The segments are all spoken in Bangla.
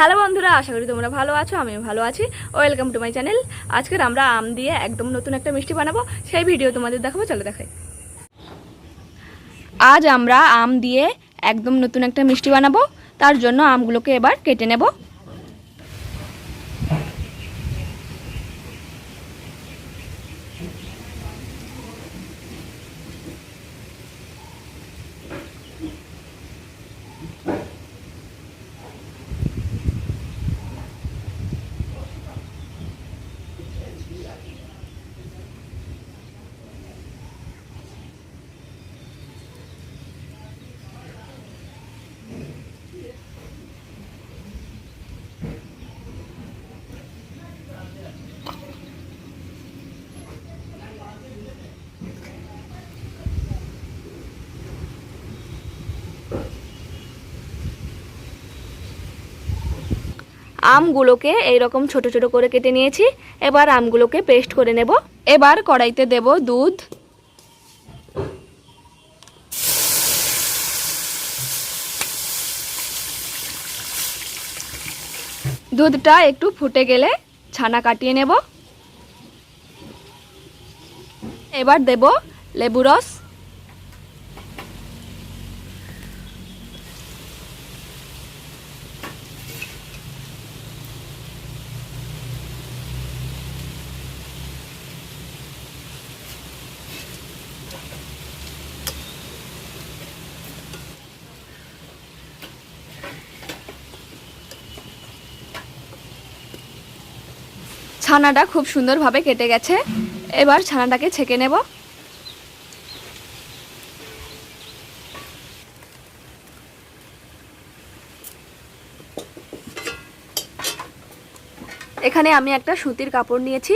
হ্যালো বন্ধুরা, আশা করি তোমরা ভালো আছো আমি ভালো আছি। ওয়েলকাম টু মাই চ্যানেল আজকের আমরা আম দিয়ে একদম নতুন একটা মিষ্টি বানাবো, সেই ভিডিও তোমাদের দেখাবো, চলো দেখাই। আজ আমরা আম দিয়ে একদম নতুন একটা মিষ্টি বানাবো, তার জন্য আমগুলোকে এবার কেটে নেব। আমগুলোকে এইরকম ছোট ছোট করে কেটে নিয়েছি। এবার আমগুলোকে পেস্ট করে নেব। এবার কড়াইতে দেব দুধ। দুধটা একটু ফুটে গেলে ছানা কাটিয়ে নেব। এবার দেব লেবু রস। ছানাটা খুব সুন্দরভাবে কেটে গেছে। এবার ছানাটাকে ছেঁকে নেব। এখানে আমি একটা সুতির কাপড় নিয়েছি।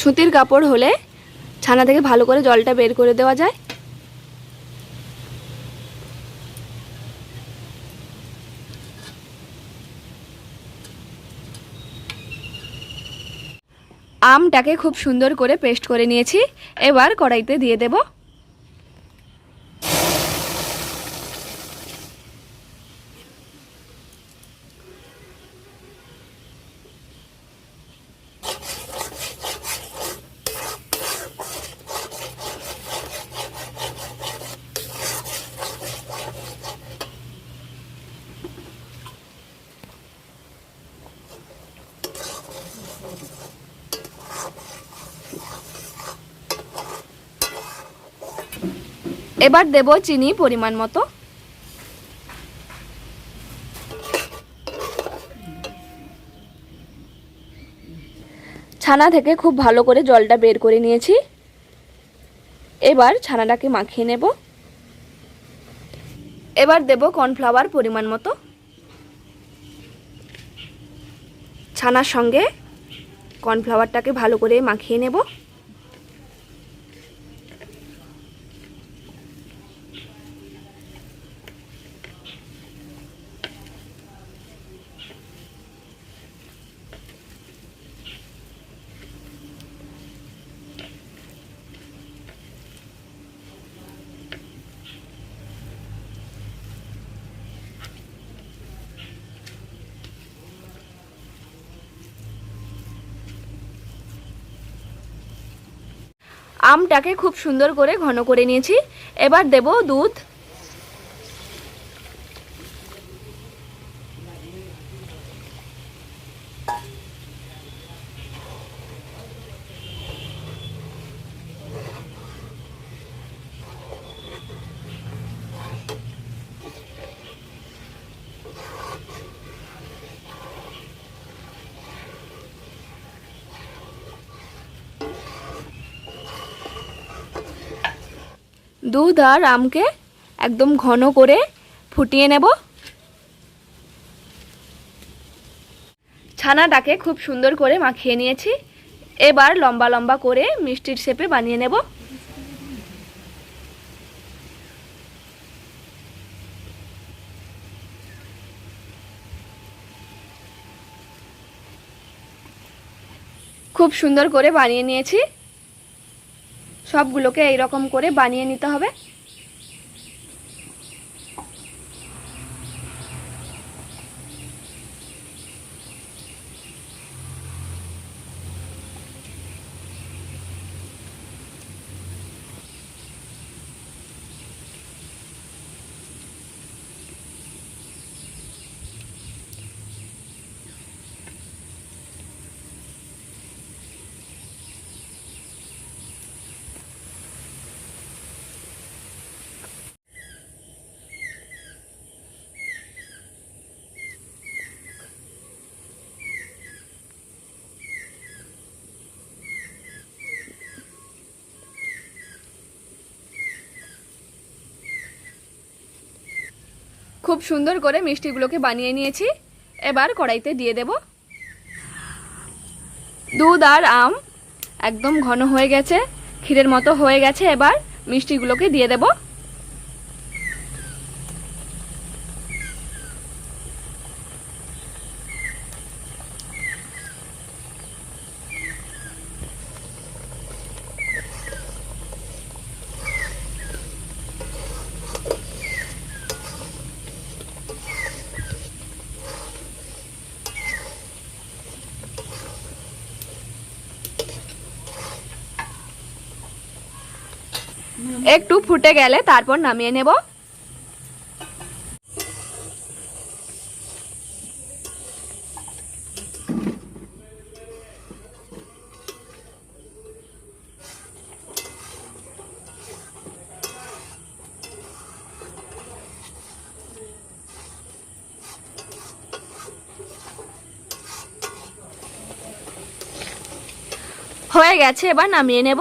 সুতির কাপড় হলে ছানা থেকে ভালো করে জলটা বের করে দেওয়া যায়। আমটাকে খুব সুন্দর করে পেস্ট করে নিয়েছি। এবার কড়াইতে দিয়ে দেব এবার দেব চিনি পরিমাণ মতো। ছানা থেকে খুব ভালো করে জলটা বের করে নিয়েছি। এবার ছানাটাকে মাখিয়ে নেব। এবার দেব কর্নফ্লাওয়ার পরিমাণ মতো। ছানার সঙ্গে কর্নফ্লাওয়ারটাকে ভালো করে মাখিয়ে নেব। আমটাকে খুব সুন্দর করে ঘন করে নিয়েছি। এবার দেব দুধ। দুধ আর আমকে একদম ঘন করে ফুটিয়ে নেব। ছানাটাকে খুব সুন্দর করে মাখিয়ে নিয়েছি। এবার লম্বা লম্বা করে মিষ্টির শেপে বানিয়ে নেব। খুব সুন্দর করে বানিয়ে নিয়েছি। সবগুলোকে এইরকম করে বানিয়ে নিতে হবে। খুব সুন্দর করে মিষ্টিগুলোকে বানিয়ে নিয়েছি। এবার কড়াইতে দিয়ে দেব দুধ আর আম। একদম ঘন হয়ে গেছে, ক্ষীরের মতো হয়ে গেছে। এবার মিষ্টিগুলোকে দিয়ে দেব। একটু ফুটে গেলে তারপর নামিয়ে নেব। হয়ে গেছে এবার নামিয়ে নেব।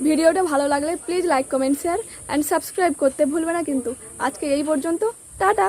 ভিডিওটা ভালো লাগলে please like, comment share and subscribe করতে ভুলবে না কিন্তু। আজকে এই পর্যন্ত, টাটা!